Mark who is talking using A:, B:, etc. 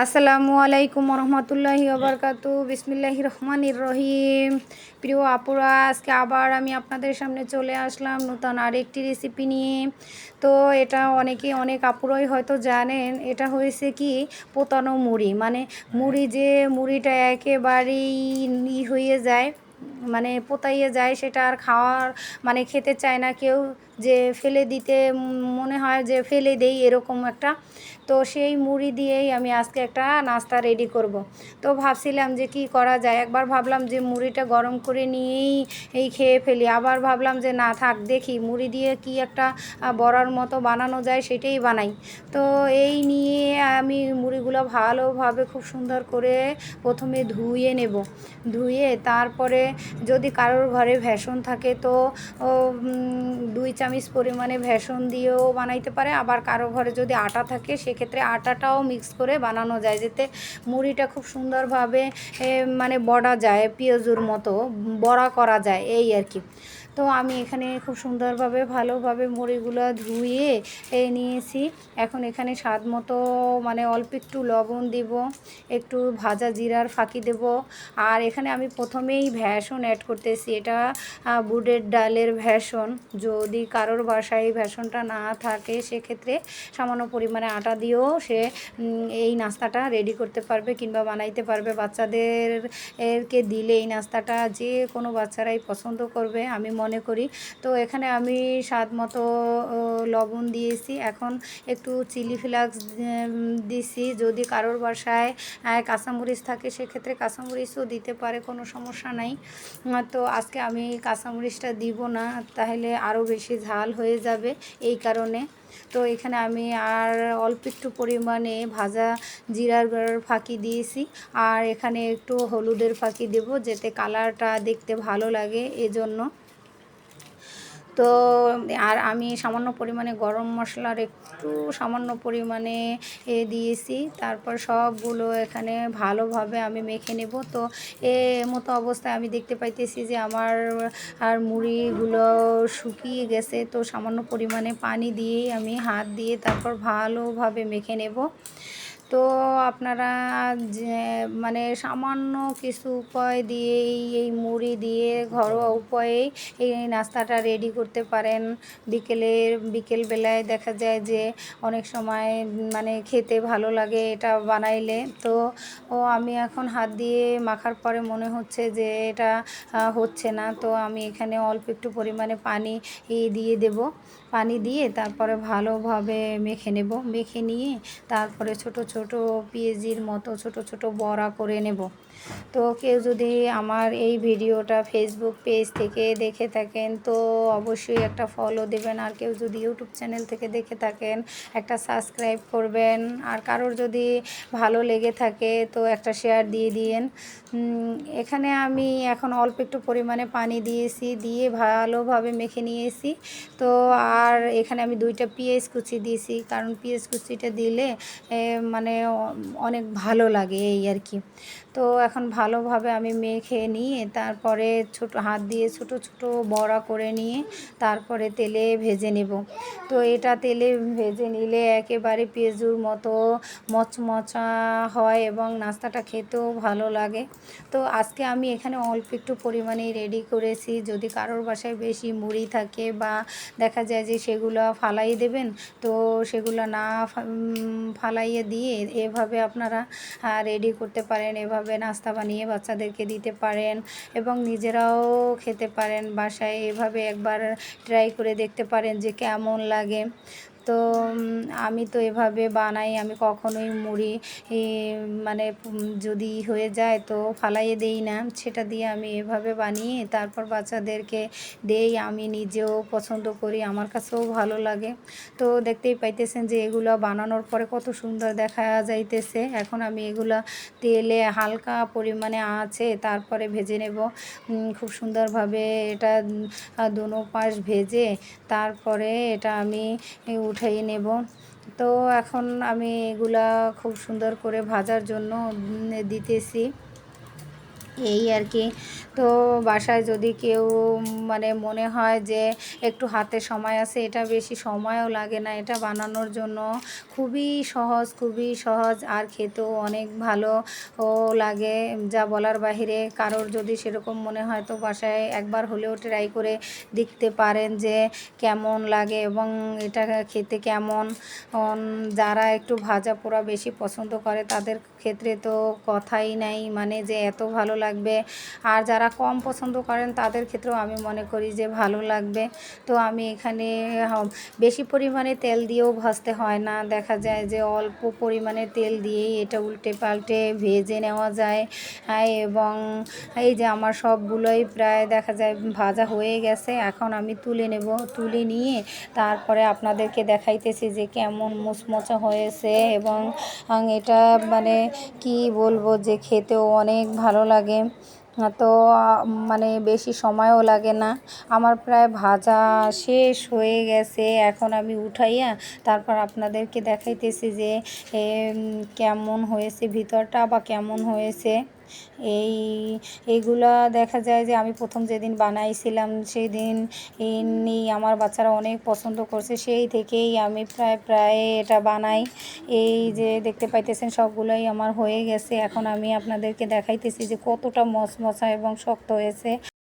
A: আসসালামু আলাইকুম রহমতুল্লাহি ওবরকাতু। বিসমিল্লাহি রহমানির রহিম। প্রিয় আপুরা, আজকে আবার আমি আপনাদের সামনে চলে আসলাম নতুন আরেকটি রেসিপি নিয়ে। তো এটা অনেকে, অনেক আপুরাই হয়তো জানেন, এটা হয়েছে কি? পোতানো মুড়ি। মানে মুড়ি যে মুড়িটা একেবারেই ই হয়ে যায় মানে পোতাইয়ে যায়, সেটা আর খাওয়ার মানে খেতে চায় না কেউ। যে ফেলে দিতে মনে হয় যে ফেলে দেই, এরকম একটা তো সেই মুড়ি দিয়েই আমি আজকে একটা নাস্তা রেডি করব। তো ভাবছিলাম যে কি করা যায়? একবার ভাবলাম যে মুড়িটা গরম করে নিয়েই এই খেয়ে ফেলি। আবার ভাবলাম যে না, থাক, দেখি মুড়ি দিয়ে কি একটা বড়ার মতো বানানো যায় সেটাই বানাই। তো এই নিয়ে আমি মুড়িগুলো ভালোভাবে খুব সুন্দর করে প্রথমে ধুয়ে নেব। ধুয়ে তারপরে যদি কারোর ঘরে ভেষণ থাকে তো দুই চামচ পরিমাণে ভেষণ দিয়েও বানাইতে পারে। আবার কারও ঘরে যদি আটা থাকে সেক্ষেত্রে আটাটাও মিক্স করে বানানো যায়, যাতে মুড়িটা খুব সুন্দরভাবে মানে বড়া যায়, পিঁয়াজুর মতো, বড়া করা যায়, এই আর কি। তো আমি এখানে খুব সুন্দরভাবে, ভালোভাবে মুড়িগুলো ধুয়ে নিয়েছি। এখন এখানে স্বাদ মতো মানে অল্প একটু লবণ দিব, একটু ভাজা জিরার ফাঁকি দেব। আর এখানে আমি প্রথমেই ভ্যাসন অ্যাড করতেছি, এটা বুটের ডালের ভ্যাসন। যদি কারোর বাসায় ভ্যাসনটা না থাকে, সেক্ষেত্রে সামান্য পরিমাণে আটা দিয়েও সে এই নাস্তাটা রেডি করতে পারবে কিংবা বানাইতে পারবে। বাচ্চাদের এরকে দিলে এই নাস্তাটা যে কোনো বাচ্চারাই পছন্দ করবে। আমি মনে করি। তো এখানে আমি স্বাদ মতো লবণ দিয়েছি। এখন একটু চিলি ফ্লাক্স দিছি। যদি কারোর বাসায় কাঁচামরিচ থাকে, সেক্ষেত্রে কাঁচামরিচও দিতে পারে, কোনো সমস্যা নাই। তো আজকে আমি কাঁচামরিচটা দিব না, তাহলে আরও বেশি ঝাল হয়ে যাবে এই কারণে। তো এখানে আমি আর অল্প একটু পরিমাণে ভাজা জিরার ফাঁকি দিয়েছি। আর এখানে একটু হলুদের ফাঁকি দেব, যাতে কালারটা দেখতে ভালো লাগে এজন্য। তো, আর আমি সামান্য পরিমাণে গরম মশলার একটু সামান্য পরিমাণে এ দিয়েছি। তারপর সবগুলো এখানে ভালোভাবে আমি মেখে নেব। তো, এ মতো অবস্থায় আমি দেখতে পাইতেছি যে আমার আর মুড়িগুলো শুকিয়ে গেছে। তো, সামান্য পরিমাণে পানি দিয়েই আমি হাত দিয়ে তারপর ভালোভাবে মেখে নেব। তো আপনারা যে মানে সামান্য কিছু উপায় দিয়েই, এই মুড়ি দিয়ে ঘরোয়া উপায়েই এই নাস্তাটা রেডি করতে পারেন। বিকেলের বিকেলবেলায় দেখা যায় যে, অনেক সময় মানে খেতে ভালো লাগে এটা বানাইলে। তো, ও আমি এখন হাত দিয়ে মাখার পরে মনে হচ্ছে যে, এটা হচ্ছে না। তো আমি এখানে অল্প একটু পরিমাণে পানি দিয়ে দেব। পানি দিয়ে তারপরে ভালোভাবে মেখে নেব। মেখে নিয়ে তারপরে ছোট ছোট ছোট পেঁয়াজির মতো ছোট ছোট বড়া করে নেব। তো কেউ যদি আমার এই ভিডিওটা ফেসবুক পেজ থেকে দেখে থাকেন, তো অবশ্যই একটা ফলো দেবেন। আর কেউ যদি ইউটিউব চ্যানেল থেকে দেখে থাকেন, একটা সাবস্ক্রাইব করবেন। আর কারোর যদি ভালো লেগে থাকে, তো একটা শেয়ার দিয়ে দিয়েন। এখানে আমি এখন অল্প একটু পরিমাণে পানি দিয়েছি, দিয়ে ভালোভাবে মেখে নিয়েছি। তো আর এখানে আমি দুইটা পিঁয়াজ কুচি দিয়েছি, কারণ পিঁয়াজ কুচিটা দিলে মানে অনেক ভালো লাগে এই আর কি। তো এখন ভালোভাবে আমি মেখে নিয়ে তারপরে ছোট হাত দিয়ে ছোট ছোট বড়া করে নিয়ে তারপরে তেলে ভেজে নেব। তো এটা তেলে ভেজে নিলে একেবারে পেঁজুর মতো মচমচা হয় এবং নাস্তাটা খেতেও ভালো লাগে। তো আজকে আমি এখানে অল্প একটু পরিমাণে রেডি করেছি। যদি কারোর বাসায় বেশি মুড়ি থাকে বা দেখা যায় যে সেগুলো ফালাই দেবেন, তো সেগুলো না ফালাইয়ে দিয়ে এভাবে আপনারা রেডি করতে পারেন, এভাবে নাস্তা বানিয়ে বাচ্চাদেরকে দিতে পারেন এবং নিজেরাও খেতে পারেন বাসায়। এভাবে একবার ট্রাই করে দেখতে পারেন যে কেমন লাগে। তো আমি তো এভাবে বানাই, আমি কখনোই মুড়ি মানে যদি হয়ে যায় তো ফালাইয়ে দেই না। সেটা দিয়ে আমি এভাবে বানিয়ে তারপর বাচ্চাদেরকে দেই, আমি নিজেও পছন্দ করি, আমার কাছেও ভালো লাগে। তো দেখতেই পাইতেছেন যে এগুলো বানানোর পরে কত সুন্দর দেখা যাইতেছে। এখন আমি এগুলো তেলে হালকা পরিমাণে আছে তারপরে ভেজে নেব। খুব সুন্দরভাবে এটা দুনো পাশ ভেজে তারপরে এটা আমি উঠাই নেব। তো এখন আমি এগুলা খুব সুন্দর করে ভাজার জন্য দিতেছি। এই আর কি। তো বাসায় যদি কেউ মানে মনে হয় যে একটু হাতে সময় আছে, এটা বেশি সময়ও লাগে না। এটা বানানোর জন্য খুবই সহজ খুবই সহজ, আর খেতেও অনেক ভালো ও লাগে যা বলার বাহিরে। কারোর যদি সেরকম মনে হয় তো বাসায় একবার হলেও ট্রাই করে দেখতে পারেন যে কেমন লাগে এবং এটা খেতে কেমন। যারা একটু ভাজা পোড়া বেশি পছন্দ করে, তাদের ক্ষেত্রে তো কথাই নাই। মানে যে এত ভালো লাগবে। আর যারা কম পছন্দ করেন, তাদের ক্ষেত্রেও আমি মনে করি যে ভালো লাগবে। তো আমি এখানে বেশি পরিমাণে তেল দিয়েও ভাজতে হয় না। দেখা যায় যে অল্প পরিমাণে তেল দিয়েই এটা উল্টে পাল্টে ভেজে নেওয়া যায়। এবং এই যে আমার সবগুলোই প্রায় দেখা যায় ভাজা হয়ে গেছে। এখন আমি তুলে নেব। তুলে নিয়ে তারপরে আপনাদেরকে দেখাইতেছি যে কেমন মুচমচা হয়েছে। এবং এটা মানে কি বলব যে খেতেও অনেক ভালো লাগে। তো মানে বেশি সময়ও লাগে না। আমার প্রায় ভাজা শেষ হয়ে গেছে। এখন আমি উঠাইয়া তারপর আপনাদেরকে দেখাইতেছি যে কেমন হয়েছে ভিতরটা বা কেমন হয়েছে। এই, এইগুলা দেখা যায় যে আমি প্রথম যেদিন বানাইছিলাম সেই দিন আমার বাচ্চারা অনেক পছন্দ করছে, সেই থেকেই আমি প্রায় প্রায় এটা বানাই। এই যে দেখতে পাইতেছেন সবগুলোই আমার হয়ে গেছে। এখন আমি আপনাদেরকে দেখাইতেছি যে কতটা মচমচা এবং শক্ত হয়েছে।